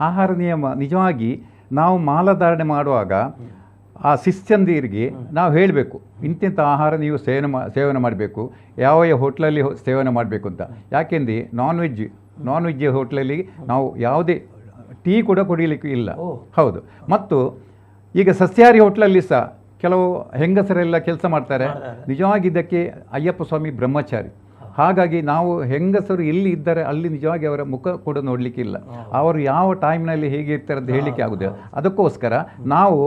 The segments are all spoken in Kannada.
ಆಹಾರ ನಿಯಮ. ನಿಜವಾಗಿ ನಾವು ಮಾಲಧಾರಣೆ ಮಾಡುವಾಗ ಆ ಶಿಷ್ಯಂದಿರಿಗೆ ನಾವು ಹೇಳಬೇಕು ಇಂತಿಂಥ ಆಹಾರ ನೀವು ಸೇವನೆ ಮಾ ಸೇವನೆ ಮಾಡಬೇಕು ಯಾವ ಯಾವ ಹೋಟ್ಲಲ್ಲಿ ಸೇವನೆ ಮಾಡಬೇಕು ಅಂತ. ಯಾಕೆಂದರೆ ನಾನ್ ವೆಜ್ ನಾನ್ ವೆಜ್ ಹೋಟ್ಲಲ್ಲಿ ನಾವು ಯಾವುದೇ ಟೀ ಕೂಡ ಕುಡಿಯಲಿಕ್ಕೆ ಇಲ್ಲ. ಹೌದು. ಮತ್ತು ಈಗ ಸಸ್ಯಾಹಾರಿ ಹೋಟ್ಲಲ್ಲಿ ಸಹ ಕೆಲವು ಹೆಂಗಸರೆಲ್ಲ ಕೆಲಸ ಮಾಡ್ತಾರೆ. ನಿಜವಾಗಿ ಇದಕ್ಕೆ ಅಯ್ಯಪ್ಪ ಸ್ವಾಮಿ ಬ್ರಹ್ಮಚಾರಿ. ಹಾಗಾಗಿ ನಾವು ಹೆಂಗಸರು ಎಲ್ಲಿ ಇದ್ದಾರೆ ಅಲ್ಲಿ ನಿಜವಾಗಿ ಅವರ ಮುಖ ಕೂಡ ನೋಡಲಿಕ್ಕಿಲ್ಲ. ಅವರು ಯಾವ ಟೈಮ್ನಲ್ಲಿ ಹೇಗೆ ಇರ್ತಾರೆ ಅಂತ ಹೇಳಲಿಕ್ಕೆ ಆಗುದಿಲ್ಲ. ಅದಕ್ಕೋಸ್ಕರ ನಾವು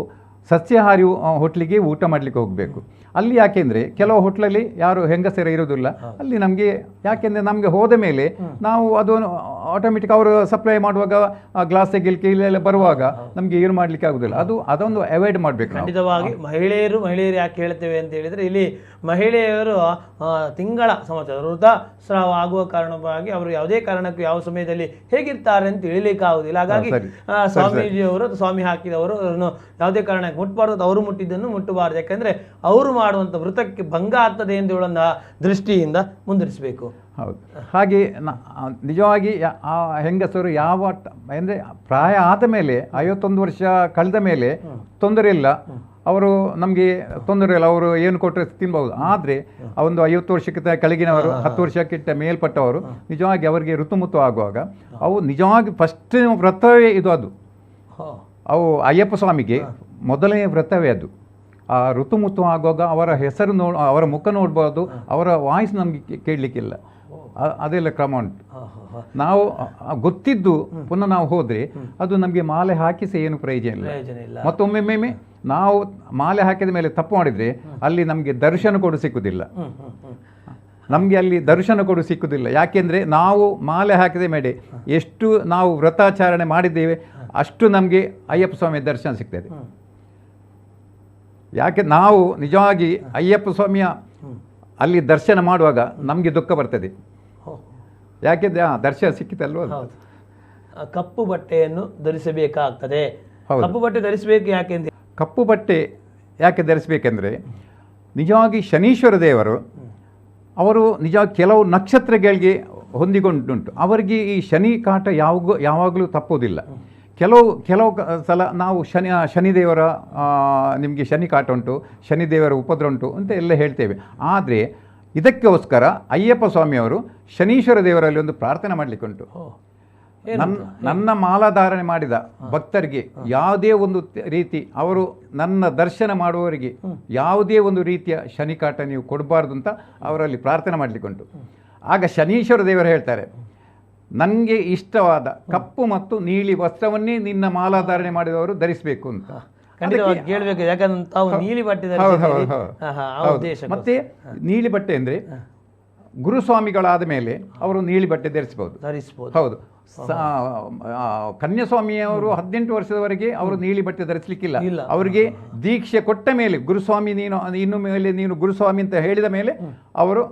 ಸಸ್ಯಾಹಾರಿ ಹೋಟ್ಲಿಗೆ ಊಟ ಮಾಡಲಿಕ್ಕೆ ಹೋಗಬೇಕು. ಅಲ್ಲಿ ಯಾಕೆಂದ್ರೆ ಕೆಲವು ಹೋಟ್ಲಲ್ಲಿ ಯಾರು ಹೆಂಗಸರ ಇರೋದಿಲ್ಲ ಅಲ್ಲಿ ನಮಗೆ ಯಾಕೆಂದ್ರೆ ನಮಗೆ ಹೋದ ಮೇಲೆ ನಾವು ಅದು ಆಟೋಮೆಟಿಕ್ ಅವರು ಸಪ್ಲೈ ಮಾಡುವಾಗ ಗ್ಲಾಸ್ ತೆಗಿಲಿಕ್ಕೆ ಇಲ್ಲೆಲ್ಲ ಬರುವಾಗ ನಮಗೆ ಏನು ಮಾಡಲಿಕ್ಕೆ ಆಗುದಿಲ್ಲ. ಅದು ಅದೊಂದು ಅವಾಯ್ಡ್ ಮಾಡಬೇಕು ಖಂಡಿತವಾಗಿ ಮಹಿಳೆಯರು ಮಹಿಳೆಯರು ಯಾಕೆ ಹೇಳ್ತೇವೆ ಅಂತ ಹೇಳಿದ್ರೆ ಇಲ್ಲಿ ಮಹಿಳೆಯರು ತಿಂಗಳ ಸಮಾಚಾರ ಋತುಸ್ರಾವ ಆಗುವ ಕಾರಣವಾಗಿ ಅವರು ಯಾವುದೇ ಕಾರಣಕ್ಕೂ ಯಾವ ಸಮಯದಲ್ಲಿ ಹೇಗಿರ್ತಾರೆ ಅಂತ ತಿಳಿಲಿಕ್ಕೆ ಆಗುದಿಲ್ಲ. ಹಾಗಾಗಿ ಸ್ವಾಮೀಜಿಯವರು ಸ್ವಾಮಿ ಹಾಕಿದವರು ಯಾವುದೇ ಕಾರಣಕ್ಕೆ ಮುಟ್ಟಬಾರ್ದು ಅವರು ಮುಟ್ಟಿದ್ದನ್ನು ಮುಟ್ಟಬಾರದು. ಯಾಕಂದ್ರೆ ಅವರು ಮಾಡುವಂಥ ವೃತಕ್ಕೆ ಭಂಗ ಆಗ್ತದೆ ಎಂದು ಹೇಳುವಂಥ ದೃಷ್ಟಿಯಿಂದ ಮುಂದುವರಿಸಬೇಕು ಹೌದು. ಹಾಗೆ ನಿಜವಾಗಿ ಆ ಹೆಂಗಸರು ಯಾವ ಅಂದರೆ ಪ್ರಾಯ ಆದ ಮೇಲೆ ಐವತ್ತೊಂದು ವರ್ಷ ಕಳೆದ ಮೇಲೆ ತೊಂದರೆ ಇಲ್ಲ. ಅವರು ನಮಗೆ ತೊಂದರೆ ಇಲ್ಲ. ಅವರು ಏನು ಕೊಟ್ಟರೆ ತಿನ್ಬಹುದು. ಆದರೆ ಒಂದು ಐವತ್ತು ವರ್ಷಕ್ಕಿಂತ ಕೆಳಗಿನವರು ಹತ್ತು ವರ್ಷಕ್ಕಿಂತ ಮೇಲ್ಪಟ್ಟವರು ನಿಜವಾಗಿ ಅವರಿಗೆ ಋತುಮುತು ಆಗುವಾಗ ಅವು ನಿಜವಾಗಿ ಫಸ್ಟ್ ವ್ರತವೇ ಇದು ಅದು. ಅವು ಅಯ್ಯಪ್ಪ ಸ್ವಾಮಿಗೆ ಮೊದಲನೇ ವ್ರತವೇ ಅದು. ಆ ಋತುಮುತ್ತು ಆಗುವಾಗ ಅವರ ಹೆಸರು ನೋ ಅವರ ಮುಖ ನೋಡ್ಬೋದು ಅವರ ವಾಯ್ಸ್ ನಮಗೆ ಕೇಳಲಿಕ್ಕಿಲ್ಲ. ಅದೆಲ್ಲ ಕ್ರಮ ಉಂಟು. ನಾವು ಗೊತ್ತಿದ್ದು ಪುನಃ ನಾವು ಹೋದರೆ ಅದು ನಮಗೆ ಮಾಲೆ ಹಾಕಿಸಿ ಏನು ಪ್ರಯೋಜನ ಇಲ್ಲ. ಮತ್ತೊಮ್ಮೆ ಮೇಮೆ ಮತ್ತೊಮ್ಮೆ ನಾವು ಮಾಲೆ ಹಾಕಿದ ಮೇಲೆ ತಪ್ಪು ಮಾಡಿದರೆ ಅಲ್ಲಿ ನಮಗೆ ದರ್ಶನ ಕೂಡ ಹ್ಮ್. ನಮಗೆ ಅಲ್ಲಿ ದರ್ಶನ ಕೂಡ ಸಿಕ್ಕುದಿಲ್ಲ. ಯಾಕೆಂದರೆ ನಾವು ಮಾಲೆ ಹಾಕಿದ ಮೇಲೆ ಎಷ್ಟು ನಾವು ವ್ರತಾಚರಣೆ ಮಾಡಿದ್ದೇವೆ ಅಷ್ಟು ನಮಗೆ ಅಯ್ಯಪ್ಪ ಸ್ವಾಮಿ ದರ್ಶನ ಸಿಗ್ತದೆ. ಯಾಕೆ ನಾವು ನಿಜವಾಗಿ ಅಯ್ಯಪ್ಪ ಸ್ವಾಮಿಯ ಅಲ್ಲಿ ದರ್ಶನ ಮಾಡುವಾಗ ನಮಗೆ ದುಃಖ ಬರ್ತದೆ. ಯಾಕೆ ದರ್ಶನ ಸಿಕ್ಕಿತಲ್ವ. ಕಪ್ಪು ಬಟ್ಟೆಯನ್ನು ಧರಿಸಬೇಕಾಗ್ತದೆ. ಕಪ್ಪು ಬಟ್ಟೆ ಧರಿಸಬೇಕು ಯಾಕೆ ಕಪ್ಪು ಬಟ್ಟೆ ಯಾಕೆ ಧರಿಸಬೇಕೆಂದ್ರೆ ನಿಜವಾಗಿ ಶನೀಶ್ವರ ದೇವರು ಅವರು ನಿಜ ಕೆಲವು ನಕ್ಷತ್ರಗಳಿಗೆ ಹೊಂದಿಕೊಂಡುಂಟು. ಅವರಿಗೆ ಈ ಶನಿ ಕಾಟ ಯಾವಾಗ ಯಾವಾಗಲೂ ತಪ್ಪೋದಿಲ್ಲ. ಕೆಲವು ಕೆಲವು ಕ- ಸಲ ನಾವು ಶನಿ ಶನಿದೇವರ ನಿಮಗೆ ಶನಿ ಕಾಟ ಉಂಟು ಶನಿದೇವರ ಉಪದ್ರ ಉಂಟು ಅಂತ ಎಲ್ಲ ಹೇಳ್ತೇವೆ. ಆದರೆ ಇದಕ್ಕೋಸ್ಕರ ಅಯ್ಯಪ್ಪ ಸ್ವಾಮಿಯವರು ಶನೀಶ್ವರ ದೇವರಲ್ಲಿ ಒಂದು ಪ್ರಾರ್ಥನೆ ಮಾಡಲಿಕ್ಕೆ ಉಂಟು ನನ್ನ ನನ್ನ ಮಾಲಾಧಾರಣೆ ಮಾಡಿದ ಭಕ್ತರಿಗೆ ಯಾವುದೇ ಒಂದು ರೀತಿ ಅವರು ನನ್ನ ದರ್ಶನ ಮಾಡುವವರಿಗೆ ಯಾವುದೇ ಒಂದು ರೀತಿಯ ಶನಿಕಾಟ ನೀವು ಕೊಡಬಾರ್ದು ಅಂತ ಅವರಲ್ಲಿ ಪ್ರಾರ್ಥನೆ ಮಾಡಲಿಕ್ಕೆ ಉಂಟು ಆಗ ಶನೀಶ್ವರ ದೇವರು ಹೇಳ್ತಾರೆ ನನಗೆ ಇಷ್ಟವಾದ ಕಪ್ಪು ಮತ್ತು ನೀಲಿ ವಸ್ತ್ರವನ್ನೇ ನಿನ್ನ ಮಾಲಾಧಾರಣೆ ಮಾಡಿದವರು ಧರಿಸಬೇಕು ಅಂತ. ಕೇಳಬೇಕು ಯಾಕಂದ್ರೆ ತಾವು ನೀಲಿ ಬಟ್ಟೆ. ಮತ್ತೆ ನೀಲಿ ಬಟ್ಟೆ ಅಂದರೆ ಗುರುಸ್ವಾಮಿಗಳಾದ ಮೇಲೆ ಅವರು ನೀಲಿ ಬಟ್ಟೆ ಧರಿಸಬಹುದು ಧರಿಸಬಹುದು ಹೌದು. ಕನ್ಯಾಸ್ವಾಮಿಯವರು ಹದಿನೆಂಟು ವರ್ಷದವರೆಗೆ ಅವರು ನೀಲಿ ಬಟ್ಟೆ ಧರಿಸಲಿಕ್ಕಿಲ್ಲ. ಅವರಿಗೆ ದೀಕ್ಷೆ ಕೊಟ್ಟ ಮೇಲೆ ಗುರುಸ್ವಾಮಿ ನೀನು ಇನ್ನು ಮೇಲೆ ನೀನು ಗುರುಸ್ವಾಮಿ ಅಂತ ಹೇಳಿದ ಮೇಲೆ ಅವರು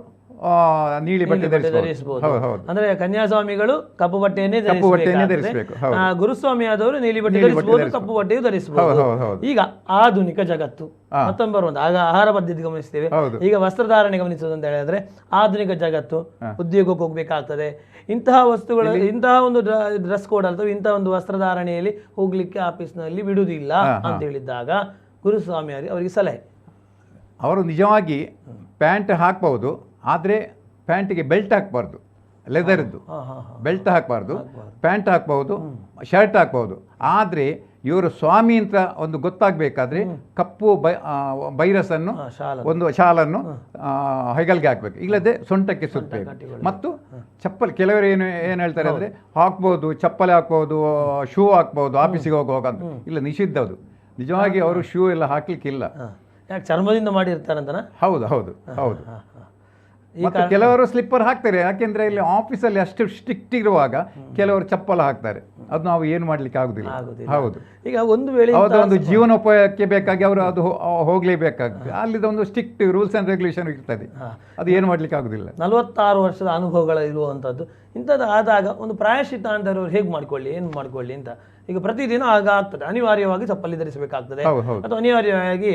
ನೀಲಿ ಬಟ್ಟೆ ಧರಿಸಬಹುದು ಧರಿಸಬಹುದು ಹೌದು ಹೌದು. ಅಂದ್ರೆ ಕನ್ಯಾಸ್ವಾಮಿಗಳು ಕಪ್ಪು ಬಟ್ಟೆಯನ್ನೇ ಕಪ್ಪು ಬಟ್ಟೆಯನ್ನೇ ಧರಿಸಬೇಕಾಗ್ತದೆ. ಧರಿಸಬೇಕು, ಹೌದು. ಆ, ಗುರುಸ್ವಾಮಿ ಆದವರು ನೀಲಿ ಬಟ್ಟೆ ಧರಿಸಬಹುದು. ಕಪ್ಪು ಬಟ್ಟೆಯು ಹೌದು ಧರಿಸಬಹುದು ಹೌದು ಹೌದು. ಈಗ ಆಧುನಿಕ ಜಗತ್ತು ಮತ್ತೊಮ್ಮೆ ಬರುವಂತ ಆಗ ಆಹಾರ ಪದ್ಧತಿ ಗಮನಿಸ್ತೇವೆ. ಈಗ ವಸ್ತ್ರಧಾರಣೆ ಗಮನಿಸುವುದು ಅಂತ ಹೇಳಿದ್ರೆ ಆಧುನಿಕ ಜಗತ್ತು ಉದ್ಯೋಗಕ್ಕೆ ಹೋಗ್ಬೇಕಾಗ್ತದೆ. ಇಂತಹ ವಸ್ತುಗಳ ಇಂತಹ ಒಂದು ಡ್ರೆಸ್ ಕೋಡ್ ಅಥವಾ ಇಂತಹ ಒಂದು ವಸ್ತ್ರಧಾರಣೆಯಲ್ಲಿ ಹೋಗ್ಲಿಕ್ಕೆ ಆಫೀಸ್ನಲ್ಲಿ ಬಿಡುವುದಿಲ್ಲ ಅಂತ ಹೇಳಿದ್ದಾಗ ಗುರುಸ್ವಾಮಿ ಅವರಿಗೆ ಅವರಿಗೆ ಸಲಹೆ. ಅವರು ನಿಜವಾಗಿ ಪ್ಯಾಂಟ್ ಹಾಕ್ಬಹುದು ಆದರೆ ಪ್ಯಾಂಟಿಗೆ ಬೆಲ್ಟ್ ಹಾಕಬಾರ್ದು ಲೆದರ್ದು. ಬೆಲ್ಟ್ ಹಾಕಬಾರ್ದು ಪ್ಯಾಂಟ್ ಹಾಕ್ಬಹುದು ಶರ್ಟ್ ಹಾಕ್ಬಹುದು. ಆದರೆ ಇವರು ಸ್ವಾಮಿ ಅಂತ ಒಂದು ಗೊತ್ತಾಗಬೇಕಾದ್ರೆ ಕಪ್ಪು ಬೈ ಬೈರಸನ್ನು ಒಂದು ಶಾಲನ್ನು ಹೆಗಲ್ಗೆ ಹಾಕಬೇಕು. ಇಲ್ಲದೆ ಸೊಂಟಕ್ಕೆ ಸುತ್ತಬೇಕು ಮತ್ತು ಚಪ್ಪಲ್ ಕೆಲವರು ಏನು ಏನು ಹೇಳ್ತಾರೆ ಅಂದರೆ ಹಾಕ್ಬೋದು ಚಪ್ಪಲಿ ಹಾಕ್ಬೋದು ಶೂ ಹಾಕ್ಬೋದು ಆಫೀಸಿಗೆ ಹೋಗುವಾಗ ಅಂತ. ಇಲ್ಲ ನಿಷಿದ್ಧ ಅದು. ನಿಜವಾಗಿ ಅವರು ಶೂ ಎಲ್ಲ ಹಾಕ್ಲಿಕ್ಕಿಲ್ಲ. ಯಾಕೆ ಚರ್ಮದಿಂದ ಮಾಡಿರ್ತಾರಂತನ? ಹೌದು ಹೌದು ಹೌದು. ಹಾ, ಹಾ. ಈ ಮತ್ತು ಕೆಲವರು ಸ್ಲಿಪ್ಪರ್ ಹಾಕ್ತಾರೆ. ಯಾಕೆಂದ್ರೆ ಇಲ್ಲಿ ಆಫೀಸಲ್ಲಿ ಅಷ್ಟು ಸ್ಟ್ರಿಕ್ಟ್ ಇರುವಾಗ ಕೆಲವರು ಚಪ್ಪಲ ಹಾಕ್ತಾರೆ. ಅದು ನಾವು ಏನು ಮಾಡ್ಲಿಕ್ಕೆ ಆಗುದಿಲ್ಲ. ಹೌದು. ಈಗ ಒಂದು ವೇಳೆ ಅವರ ಒಂದು ಜೀವನೋಪಾಯಕ್ಕೆ ಬೇಕಾಗಿ ಅವರು ಅದು ಹೋಗ್ಲೇಬೇಕಾಗ್ತದೆ. ಅಲ್ಲಿದ ಒಂದು ಸ್ಟ್ರಿಕ್ಟ್ ರೂಲ್ಸ್ ಅಂಡ್ ರೆಗ್ಯುಲೇಷನ್ ಇರ್ತದೆ. ಅದು ಏನು ಮಾಡ್ಲಿಕ್ಕೆ ಆಗುದಿಲ್ಲ. ನಲವತ್ತಾರು ವರ್ಷದ ಅನುಭವಗಳ ಇರುವಂತದ್ದು ಇಂಥದ್ದು ಆದಾಗ ಒಂದು ಪ್ರಾಯಶ್ಚಿತ್ತ ಅಂತವ್ರು ಹೇಗೆ ಮಾಡ್ಕೊಳ್ಳಿ ಏನು ಮಾಡ್ಕೊಳ್ಳಿ ಅಂತ ಈಗ ಪ್ರತಿದಿನ ಆಗ ಆಗ್ತದೆ. ಅನಿವಾರ್ಯವಾಗಿ ಚಪ್ಪಲಿ ಧರಿಸಬೇಕಾಗ್ತದೆ. ಅಥವಾ ಅನಿವಾರ್ಯವಾಗಿ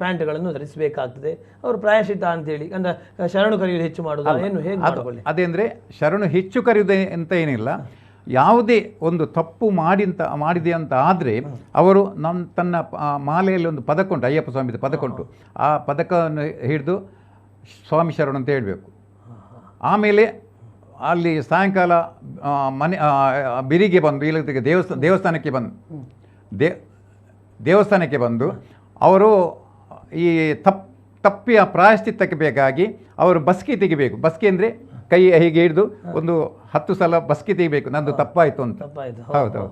ಪ್ಯಾಂಟ್ಗಳನ್ನು ಧರಿಸಬೇಕಾಗ್ತದೆ. ಅವರು ಅಂತ ಅಂತೇಳಿ ಅಂದ್ರೆ ಶರಣು ಕರೆಯುವುದು ಹೆಚ್ಚು ಮಾಡುವುದು ಏನು ಹೇಗೆ ಮಾಡ್ಕೊಳ್ಳಿ? ಅದೇಂದ್ರೆ ಶರಣು ಹೆಚ್ಚು ಕರೆಯುವುದೇ ಅಂತ ಏನಿಲ್ಲ. ಯಾವುದೇ ಒಂದು ತಪ್ಪು ಮಾಡಿಂತ ಮಾಡಿದೆ ಅಂತ ಆದರೆ ಅವರು ನಮ್ಮ ತನ್ನ ಮಾಲೆಯಲ್ಲಿ ಒಂದು ಪದಕ ಉಂಟು ಅಯ್ಯಪ್ಪ ಸ್ವಾಮಿದು ಪದಕ ಉಂಟು. ಆ ಪದಕವನ್ನು ಹಿಡಿದು ಸ್ವಾಮಿ ಶರಣ ಅಂತ ಹೇಳಬೇಕು. ಆಮೇಲೆ ಅಲ್ಲಿ ಸಾಯಂಕಾಲ ಮನೆ ಬಿರಿಗೆ ಬಂದು ಇಲ್ಲದಕ್ಕೆ ದೇವಸ್ಥಾನ ದೇವಸ್ಥಾನಕ್ಕೆ ಬಂದು ದೇ ದೇವಸ್ಥಾನಕ್ಕೆ ಬಂದು ಅವರು ಈ ತಪ್ ತಪ್ಪಿಯ ಪ್ರಾಯಶ್ಚಿತ್ತಕ್ಕೆ ಬೇಕಾಗಿ ಅವರು ಬಸ್ಕಿ ತೆಗಿಬೇಕು. ಬಸ್ಕಿ ಅಂದರೆ ಕೈ ಹೀಗೆ ಹಿಡಿದು ಒಂದು ಹತ್ತು ಸಲ ಬಸ್ಕಿ ತೆಗಿಬೇಕು. ನಂದು ತಪ್ಪಾಯಿತು ಅಂತ. ಹೌದೌದು.